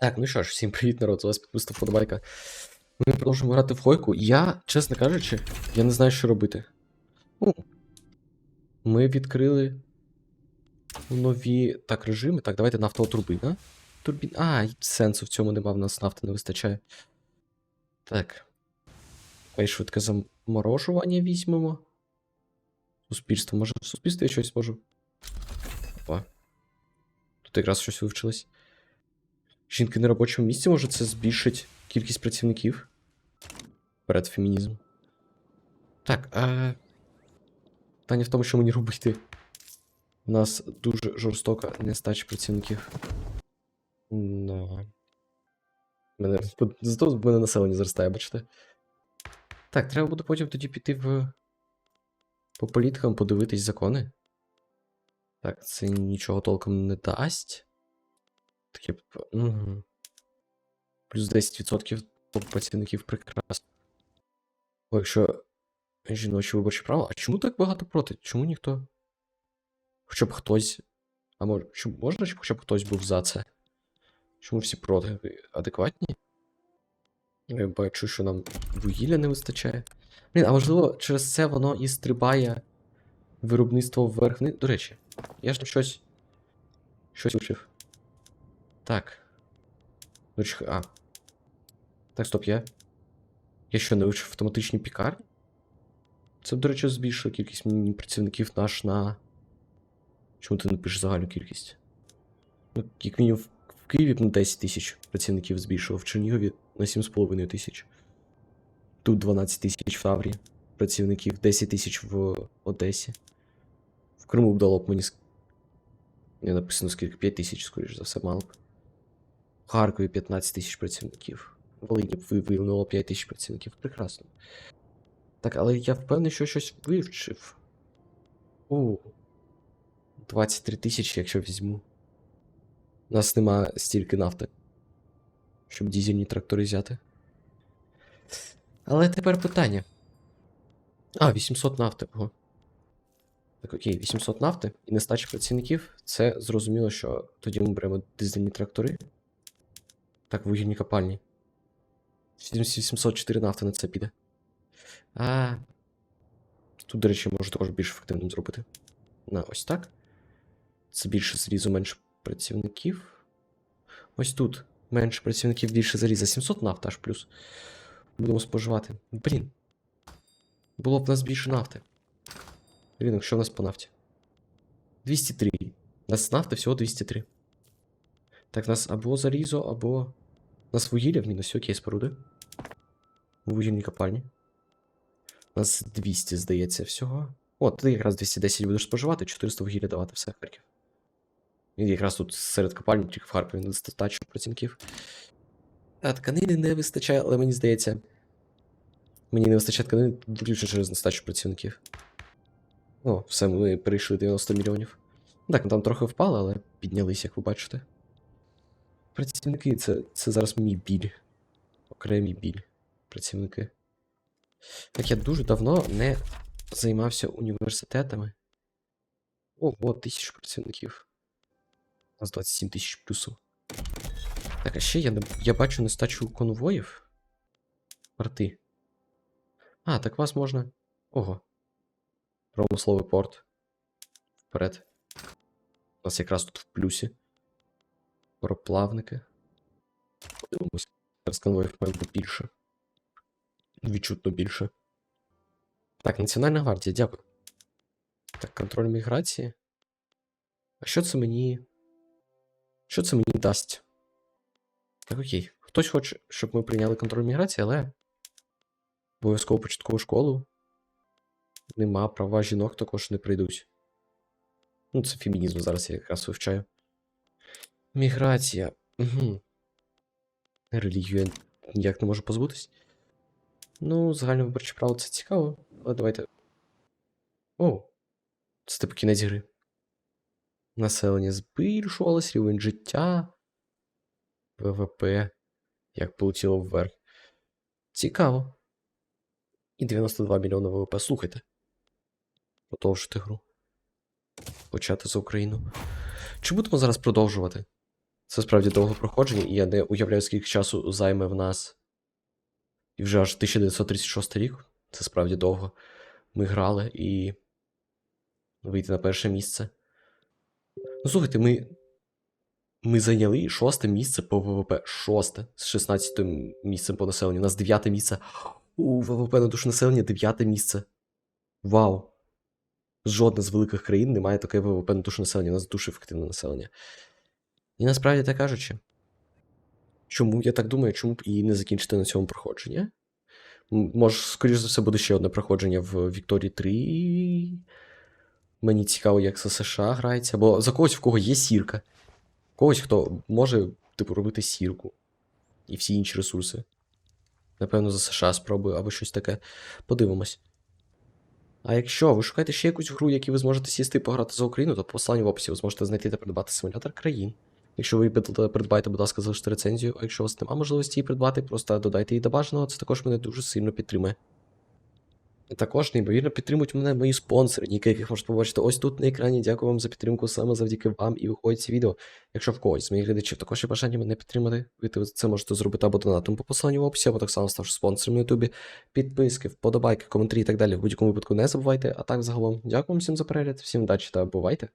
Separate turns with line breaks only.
Так, ну що ж, всім привіт, народ, з вас підписав вподобайка. Ми продовжуємо грати в хойку. Я, чесно кажучи, я не знаю, що робити. Ми відкрили нові так, режими. Так, давайте нафтова турбина. Турбін. А, сенсу в цьому нема, в нас нафти не вистачає. Так. Давай швидке заморожування візьмемо. Суспільство. Може, в суспільстві я щось можу. Опа. Тут якраз щось вивчилось. Жінки на робочому місці, може це збільшить кількість працівників? Перед фемінізм. Так, а. Питання в тому, що мені робити. У нас дуже жорстока нестача працівників. Ну. Мене... Зато в мене населення зростає, бачите? Так, треба буде потім тоді піти в. По політикам подивитись закони. Так, це нічого толком не дасть. Таке. Угу. Плюс 10% до працівників прекрасно. О, якщо жіночі виборчі права. А чому так багато проти? Чому ніхто? Хоча б хтось. А може, можна, щоб хоча б хтось був за це? Чому всі проти? Адекватні? Я бачу, що нам вугілля не вистачає. Блін, а можливо, через це воно і стрибає виробництво вверх До речі, я ж там щось. Щось вивчив. Так. Ну, А. Так, стоп, я. Я що, не вивчив автоматичні пікарні? Це, до речі, збільшило кількість працівників наш на. Чому ти не пишеш загальну кількість? Ну, як мінімум, в Києві б на 10 тисяч працівників збільшило, в Чернігові на 7,5 тисяч. Тут 12 тисяч в Таврії працівників, 10 тисяч в Одесі. В Криму б дало б мені. Не написано скільки, 5 тисяч, скоріш за все, мало б. Харкові 15 тисяч працівників. Волині виявило 5 тисяч працівників. Прекрасно. Так, але я впевнений, що щось вивчив. О. 23 тисячі, якщо візьму. У нас нема стільки нафти. Щоб дізельні трактори взяти. Але тепер питання. А, 800 нафти. Ого. Так, окей, 800 нафти і нестача працівників. Це зрозуміло, що тоді ми беремо дизельні трактори. Так, вугільні копальні. 704 нафти на це піде. А. Тут, до речі, можу також більш ефективним зробити. На ось так. Це більше зрізу, менше працівників. Ось тут. Менше працівників, більше заріза. 700 нафта аж плюс. Будемо споживати. Блін. Було б в нас більше нафти. Ринок, що в нас по нафті? 203. У нас нафти всього 203. Так, в нас або зарізо, або. У нас вугілля в мінусі, окей, споруди. Вугільні копальні. У нас 200, здається, всього. О, ти якраз 210 будеш споживати, 400 вугілля давати, все, Харків. І якраз тут серед копальні, тільки в Харкові недостатньо працівників. А тканини не вистачає, але мені здається. Мені не вистачає тканин виключно через нестачу працівників. О, все, ми перейшли 90 мільйонів. Так, ну там трохи впали, але піднялись, як ви бачите. Працівники це, це зараз мій біль. Окремий біль. Працівники. Так я дуже давно не займався університетами. Ого, тисячу працівників. У нас 27 тисяч плюсу. Так, а ще я, я бачу нестачу конвоїв. Порти. А, так вас можна. Ого. Промисловий порт. Вперед. У нас якраз тут в плюсі. Пароплавники. Подивимось. Зараз конвоїв має більше. Відчутно більше. Так, Національна гвардія, дякую. Так, контроль міграції. А що це мені. Що це мені дасть? Так, окей. Хтось хоче, щоб ми прийняли контроль міграції, але. Обов'язково початкову школу. Нема права жінок також не прийдуть. Ну, це фемінізм зараз я якраз вивчаю. Міграція. Угу. Релігію ніяк не можу позбутись. Ну, загальне виборче право це цікаво, але давайте. О! Це типу кінець гри. Населення збільшувалось, рівень життя. ВВП. Як полетіло вверх. Цікаво. І 92 мільйони ВВП. Слухайте. Продовжити гру. Почати за Україну. Чи будемо зараз продовжувати? Це справді довго проходження, і я не уявляю, скільки часу займе в нас. І вже аж 1936 рік. Це справді довго. Ми грали і. Вийти на перше місце. Ну, слухайте, ми. Ми зайняли шосте місце по ВВП. Шосте з 16 місцем по населенню. У нас дев'яте місце. У ВВП на душу населення дев'яте місце. Вау. Жодна з великих країн не має таке ВВП на душу населення. У нас дуже ефективне населення. І насправді так кажучи. Чому я так думаю, чому б і не закінчити на цьому проходженні? Може, скоріш за все, буде ще одне проходження в Вікторії 3. Мені цікаво, як за США грається. Бо за когось, в кого є сірка. Когось, хто може, типу, робити сірку. І всі інші ресурси. Напевно, за США спробую або щось таке. Подивимось. А якщо ви шукаєте ще якусь гру, яку ви зможете сісти і пограти за Україну, то по посиланню в описі ви зможете знайти та придбати симулятор країн. Якщо ви під- придбаєте, будь ласка, залиште рецензію. А якщо у вас немає можливості її придбати, просто додайте її до бажаного, це також мене дуже сильно підтримує. Також неймовірно підтримують мене мої спонсори, ніки яких можете побачити ось тут на екрані. Дякую вам за підтримку саме завдяки вам і виходить ці відео. Якщо в когось з моїх глядачів також є бажання мене підтримати, ви це можете зробити або донатом по посиланню в описі, або так само ставши спонсором на Ютубі. Підписки, вподобайки, коментарі і так далі. В будь-якому випадку не забувайте. А так загалом, дякую вам всім за перегляд, всім удачі та бувайте!